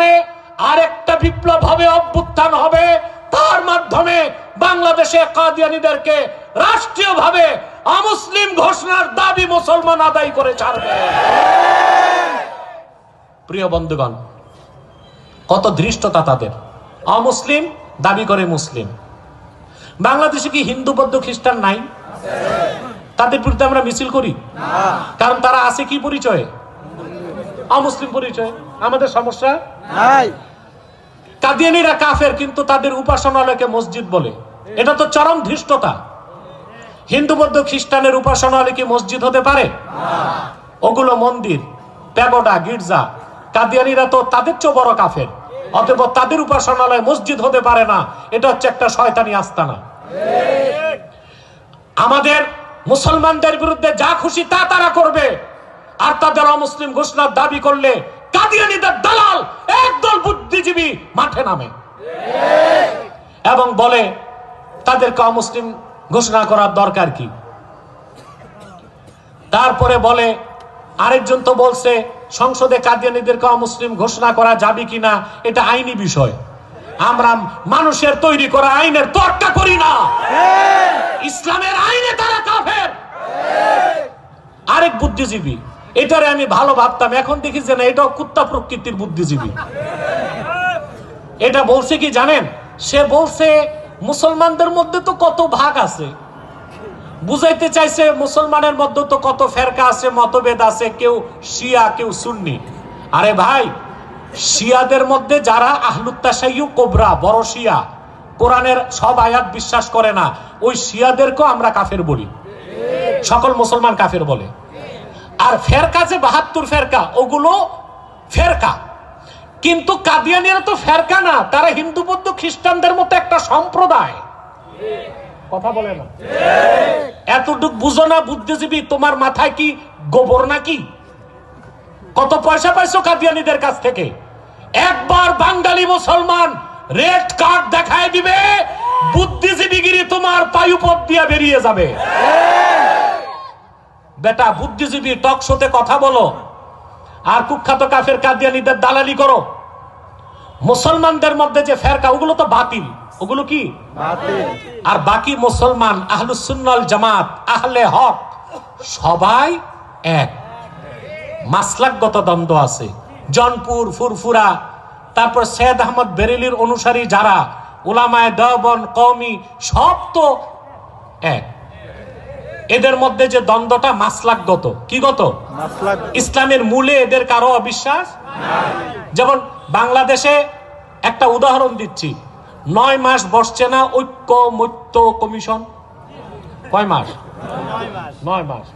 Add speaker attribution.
Speaker 1: আফগানিস্তানে আরেকটা বিপ্লব হবে অভ্যুত্থান হবে। তার মাধ্যমে বাংলাদেশে কাদিয়ানিদেরকে রাষ্ট্রীয়ভাবে অমুসলিম ঘোষণার দাবি মুসলমান আদায় করে ছাড়বে। প্রিয় বন্ধুগণ কত ধৃষ্টতা তাদের। অমুসলিম দাবি করে মুসলিম। বাংলাদেশে কি হিন্দু বৌদ্ধ খ্রিস্টান নাই? তাদের বিরুদ্ধে আমরা মিছিল করি? কারণ তারা আছে কি পরিচয়ে? অমুসলিম পরিচয়? আমাদের সমস্যা?
Speaker 2: নাই।
Speaker 1: কাদিয়ানিরা কাফের কিন্তু তাদের উপাসনালয়কে মসজিদ বলে। এটা তো চরম ধৃষ্টতা। হিন্দু বৌদ্ধ খ্রিস্টানের উপাসনালয় কি মসজিদ হতে পারে? ওগুলো মন্দির প্যাগোডা গির্জা। কাদিয়ানিরা তো তাদের চেয়ে বড় কাফের। অতএব তাদের উপাসনালয় মসজিদ হতে পারে না। এটা হচ্ছে একটা শয়তানি আস্তানা। আমাদের মুসলমানদের বিরুদ্ধে যা খুশি তা তারা করবে। আর তাদের অমুসলিম ঘোষণার দাবি করলে কাদিয়ানিদের দালাল একদল বুদ্ধিজীবী মাঠে নামে। এবং বলে, তাদেরকে অমুসলিম ঘোষণা করার দরকার কি? তারপরে বলে, আরেকজন তো বলছে, সংসদে কাদিয়ানিদেরকে অমুসলিম ঘোষণা করা যাবে কিনা, এটা আইনি বিষয়। আমরা মানুষের তৈরি করা আইনের তোয়াক্কা করি না। ইসলামের আইনে তারা কাফের। আরেক বুদ্ধিজীবী এটারে আমি ভালো ভাবতাম। এখন দেখি যে না, এটাও কুত্তা প্রকৃতির বুদ্ধিজীবী। এটা বলছে কি জানেন? সে বলছে, মুসলমানদের মধ্যে তো কত ভাগ আছে। বুঝাইতে চাইছে, মুসলমানের মধ্যে তো কত ফেরকা আছে, মতভেদ আছে, কেউ শিয়া, কেউ সুন্নি। আরে ভাই, শিয়াদের মধ্যে যারা আহলুত্তাশাইয়ু কোবরা, বড় শিয়া, কোরআনের সব আয়াত বিশ্বাস করে না, ওই শিয়াদেরকেও আমরা কাফের বলি। সকল মুসলমান কাফের বলে। আর ফেরকা যে বাহাত্তর ফেরকা, ওগুলো ফেরকা। কিন্তু কাদিয়ানিরা তো ফেরকা না, তারা হিন্দু, বৌদ্ধ, খ্রিস্টানদের মতো একটা সম্প্রদায়। কথা বলে না। এতটুক বুঝো না বুদ্ধিজীবী, তোমার মাথায় কি গোবর নাকি? কত পয়সা পাইছো কাদিয়ানিদের কাছ থেকে? একবার বাঙালি মুসলমান রেড কার্ড দেখায় দিবে, বুদ্ধিজীবীগিরি তোমার পায়ুপথ দিয়ে বেরিয়ে যাবে। বেটা বুদ্ধিজীবী টক শোতে কথা বলো। আর কুখ্যাত কাফের কাদিয়ানিদের দালালি করো। মুসলমানদের মধ্যে যে ফেরকা ওগুলো তো বাতিল। ওগুলো কি? আর বাকি মুসলমান আহলুসুন্নাল জামাত আহলে হক সবাই এক। মাসলাকগত দ্বন্দ্ব আছে। জনপুর ফুরফুরা তারপর সৈয়দ আহমদ বেরেলির অনুসারী যারা ওলামায় দবন কওমি সব তো এক। এদের মধ্যে যে দ্বন্দ্বটা মাসলাকগত। কি গত?
Speaker 2: মাসলাক
Speaker 1: ইসলামের মূলে এদের কারও অবিশ্বাস? যেমন বাংলাদেশে একটা উদাহরণ দিচ্ছি। নয় মাস বসছে না ঐক্য মৈত্য কমিশন? কয় মাস। নয় মাস।